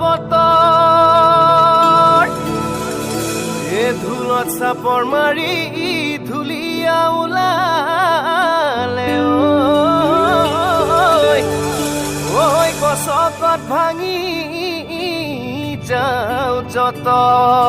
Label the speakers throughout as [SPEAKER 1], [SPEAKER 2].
[SPEAKER 1] বতৰ চাপৰ মাৰি ধুলীয়া ওলালে ঐ গছকত ভাঙি যাওঁ যতৰ।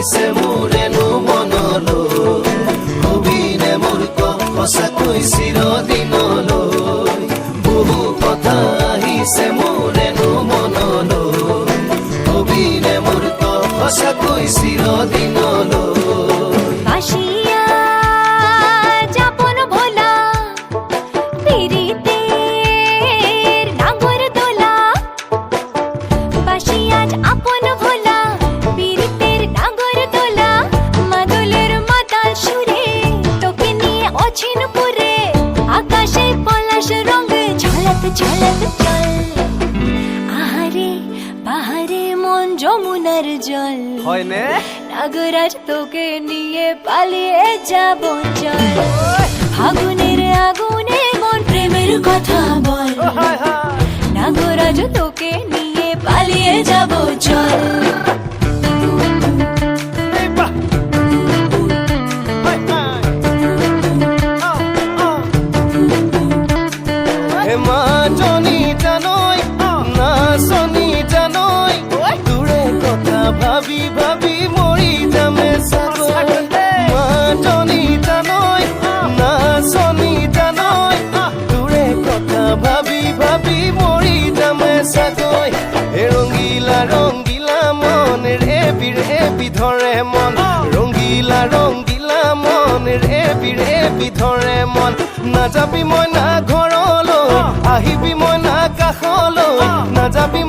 [SPEAKER 2] আহিছে মোৰেনো মনলো কবিনে মোৰ সঁচাকৈ চিৰদিনলৈ বহু কথা আহিছে মোৰেনো
[SPEAKER 3] নিয়ে আকাশে পলাশ রঙ ঝলক ঝলক চল। আহারে পাহাড়ে মন যমুনার জল।
[SPEAKER 1] হয়নে
[SPEAKER 3] নাগরাজ তোকে নিয়ে পালিয়ে যাব চল। আগুনের আগুনে মন প্রেমের কথা বল। নাগরাজ তোকে নিয়ে পালিয়ে যাব চল।
[SPEAKER 1] জানৈ নাচনী জানৈ তোৰে কথা ভাবি ভাবি মৰি যামে চাগৈ মাজনী জানৈ নাচনী জানৈ তোৰে কথা ভাবি ভাবি মৰি যামে চাগৈ হে ৰঙিলা ৰঙিলা মন ৰেবি ৰেবি ধৰে মন। ৰঙিলা ৰঙিলা মন ৰেবি ৰেবি ধৰে মন। নাযাবি মই আহিবি না যাবি